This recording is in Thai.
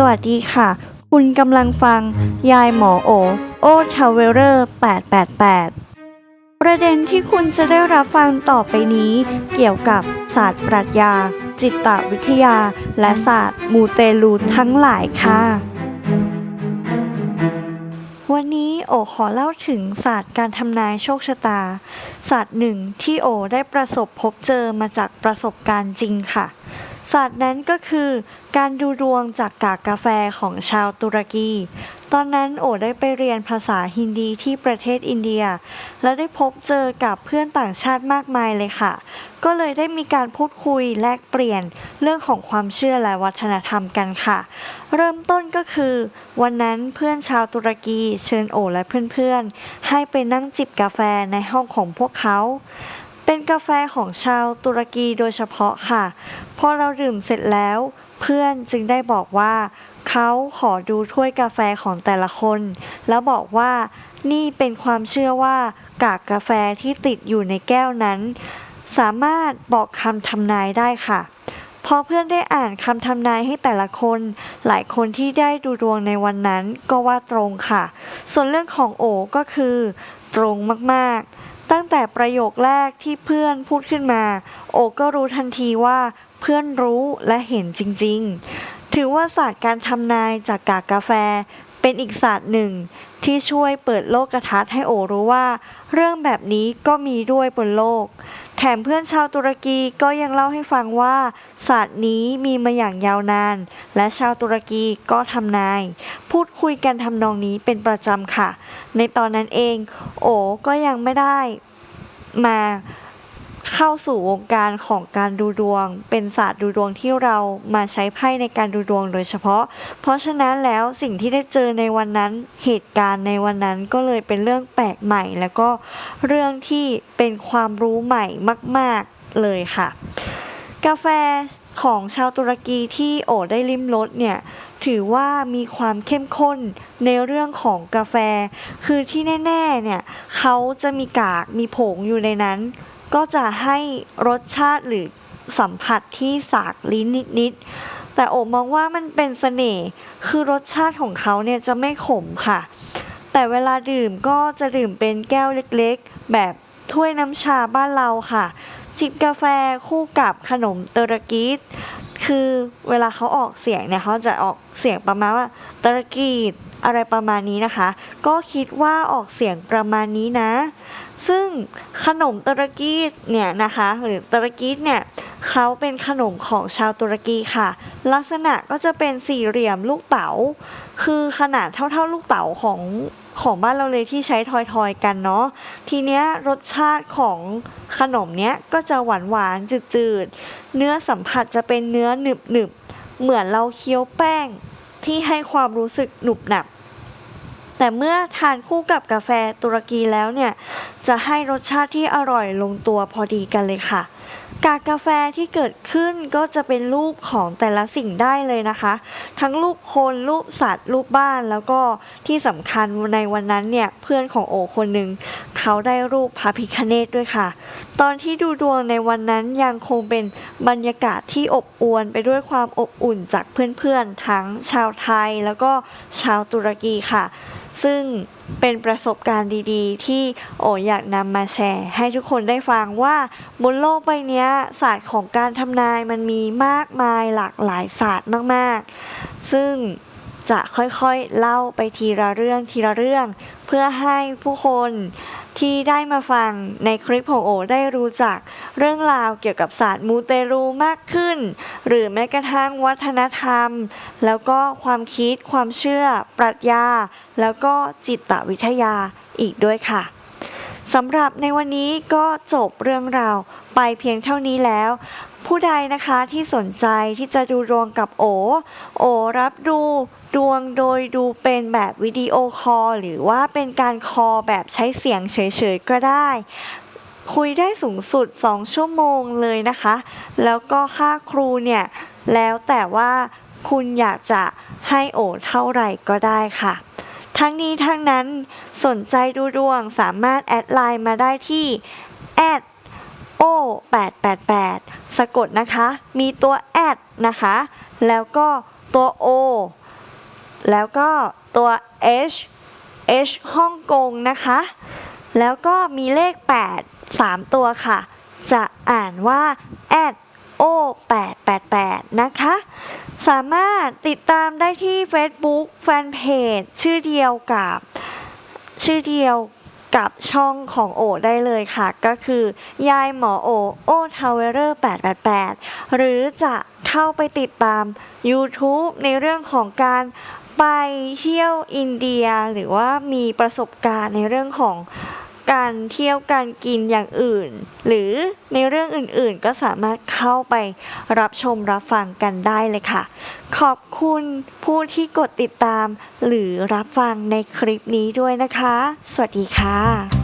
สวัสดีค่ะ คุณกำลังฟัง ยายหมอโอ โอทาวเวลร์888 ประเด็นที่คุณจะได้รับฟังต่อไปนี้ เกี่ยวกับศาสตร์ปรัชญา จิตวิทยา และศาสตร์มูเตลูทั้งหลายค่ะ วันนี้โอขอเล่าถึงศาสตร์การทำนายโชคชะตา ศาสตร์หนึ่งที่โอได้ประสบพบเจอมาจากประสบการณ์จริงค่ะ ศาสตร์นั้นก็คือการดูดวงจากกากกาแฟของชาวตุรกี ตอนนั้นโอได้ไปเรียนภาษาฮินดีที่ประเทศอินเดีย และได้พบเจอกับเพื่อนต่างชาติมากมายเลยค่ะ ก็เลยได้มีการพูดคุยแลกเปลี่ยนเรื่องของความเชื่อและวัฒนธรรมกันค่ะ เริ่มต้นก็คือ วันนั้นเพื่อนชาวตุรกีเชิญโอและเพื่อนๆ ให้ไปนั่งจิบกาแฟในห้องของพวกเขา เป็นกาแฟของชาวตุรกีโดยเฉพาะค่ะ พอเราดื่มเสร็จแล้ว เพื่อนจึงได้บอกว่า เขาขอดูถ้วยกาแฟของแต่ละคน แล้วบอกว่านี่เป็นความเชื่อว่ากากกาแฟที่ติดอยู่ในแก้วนั้น สามารถบอกคำทำนายได้ค่ะพอเพื่อนได้อ่านคำทำนายให้แต่ละคน หลายคนที่ได้ดูดวงในวันนั้นก็ว่าตรงค่ะ ส่วนเรื่องของโอก็คือ ตรงมากๆ ตั้งแต่ประโยคแรกที่เพื่อนพูดขึ้นมา โอก็รู้ทันทีว่าเพื่อนรู้และเห็นจริงๆ ถือว่าศาสตร์การทำนายจากกากกาแฟ เป็นอีกศาสตร์หนึ่งที่ช่วยเปิดโลกทัศน์ให้โอรู้ว่า เรื่องแบบนี้ก็มีด้วยบนโลก แถมเพื่อนชาวตุรกีก็ยังเล่าให้ฟังว่า ศาสตร์นี้มีมาอย่างยาวนาน และชาวตุรกีก็ทำนาย พูดคุยกันทำนองนี้เป็นประจำค่ะ ในตอนนั้นเอง โอก็ยังไม่ได้มา เข้าสู่วงการของการดูดวง เป็นศาสตร์ดูดวงที่เรามาใช้ไพ่ในการดูดวงโดยเฉพาะ เพราะฉะนั้นแล้วสิ่งที่ได้เจอในวันนั้นเหตุการณ์ในวันนั้นก็เลยเป็นเรื่องแปลกใหม่ แล้วก็เรื่องที่เป็นความรู้ใหม่มาก ๆเลยค่ะ กาแฟของชาวตุรกีที่โอได้ลิ้มรสเนี่ยถือว่ามีความเข้มข้นในเรื่องของกาแฟ คือที่แน่ ๆ เนี่ยเขาจะมีกากมีผงอยู่ในนั้น ก็จะให้รสชาติหรือสัมผัสที่สากลิ้นนิดๆ แต่โอมองว่ามันเป็นเสน่ห์ คือรสชาติของเขาเนี่ยจะไม่ขมค่ะ แต่เวลาดื่มก็จะดื่มเป็นแก้วเล็กๆ แบบถ้วยน้ำชาบ้านเราค่ะ จิบกาแฟคู่กับขนมเตอร์กีสคือเวลาเขาออกเสียงเนี่ยเขาจะออกเสียงประมาณว่าเตอร์กีส อะไรประมาณนี้นะคะ ก็คิดว่าออกเสียงประมาณนี้นะ ซึ่งขนมตุรกีเนี่ยนะคะ หรือตุรกีเนี่ยเขาเป็นขนมของชาวตุรกีค่ะ ลักษณะก็จะเป็นสี่เหลี่ยมลูกเต๋า คือขนาดเท่าๆลูกเต๋าของของบ้านเราเลยที่ใช้ทอยๆกันเนาะ ทีเนี้ยรสชาติของขนมเนี้ยก็จะหวานหวานๆจืดๆ เนื้อสัมผัสจะเป็นเนื้อหนึบๆ เหมือนเราเคี้ยวแป้ง ที่ให้ความรู้สึกหนุบหนับ แต่เมื่อทานคู่กับกาแฟตุรกีแล้วเนี่ย จะให้รสชาติที่อร่อยลงตัวพอดีกันเลยค่ะ กากกาแฟที่เกิดขึ้นก็จะเป็นรูปของแต่ละสิ่งได้เลยนะคะ ทั้งรูปคนรูปสัตว์ รูปบ้านแล้วก็ที่สำคัญในวันนั้นเนี่ยเพื่อนของโอคนหนึ่งเขาได้รูปพระพิคเนตด้วยค่ะ ตอนที่ดูดวงในวันนั้นยังคงเป็นบรรยากาศที่อบอวลไปด้วยความอบอุ่นจากเพื่อนๆ ทั้งชาวไทยแล้วก็ชาวตุรกีค่ะ ซึ่งเป็นประสบการณ์ดีๆ ที่โออยากนำมาแชร์ ให้ทุกคนได้ฟังว่าบนโลกใบนี้ศาสตร์ของการทำนายมันมีมากมายหลากหลายศาสตร์มากๆ ซึ่ง จะค่อยๆเล่าไปทีละเรื่องทีละเรื่อง เพื่อให้ผู้คนที่ได้มาฟังในคลิปของโอได้รู้จักเรื่องราวเกี่ยวกับศาสตร์มูเตลูมากขึ้น หรือแม้กระทั่งวัฒนธรรม แล้วก็ความคิดความเชื่อ ปรัชญา แล้วก็จิตวิทยาอีกด้วยค่ะ สำหรับในวันนี้ก็จบเรื่องราวไปเพียงเท่านี้แล้ว ผู้ใดนะคะที่สนใจที่จะดูดวงกับโอ โอรับดูดวงโดยดูเป็นแบบวิดีโอคอลหรือว่าเป็นการคอลแบบใช้เสียงเฉยๆก็ได้ คุยได้สูงสุด 2 ชั่วโมงเลยนะคะ แล้วก็ค่าครูเนี่ย แล้วแต่ว่าคุณอยากจะให้โอเท่าไหร่ก็ได้ค่ะ ทั้งนี้ทั้งนั้นสนใจดูดวงสามารถแอดไลน์มาได้ที่แอด o 8 8 8 สะกดนะคะ มีตัวแอดนะคะ แล้วก็ตัว o แล้วก็ตัว H H ฮ่องกงนะคะ แล้วก็มีเลข 8 3 ตัวค่ะ จะอ่านว่า at o 8 8 8นะคะ สามารถติดตามได้ที่ Facebook Fanpage ชื่อเดียวกับ ชื่อเดียวกับช่องของโอได้เลยค่ะ ก็คือยายหมอโอโอทาวเวอร์888 หรือจะเข้าไปติดตาม YouTube ในเรื่องของการไปเที่ยวอินเดียหรือว่ามีประสบการณ์ในเรื่องของ การเที่ยวการกินอย่างอื่น หรือในเรื่องอื่นๆ ก็สามารถเข้าไปรับชมรับฟังกันได้เลยค่ะ ขอบคุณผู้ที่กดติดตาม หรือรับฟังในคลิปนี้ด้วยนะคะ สวัสดีค่ะ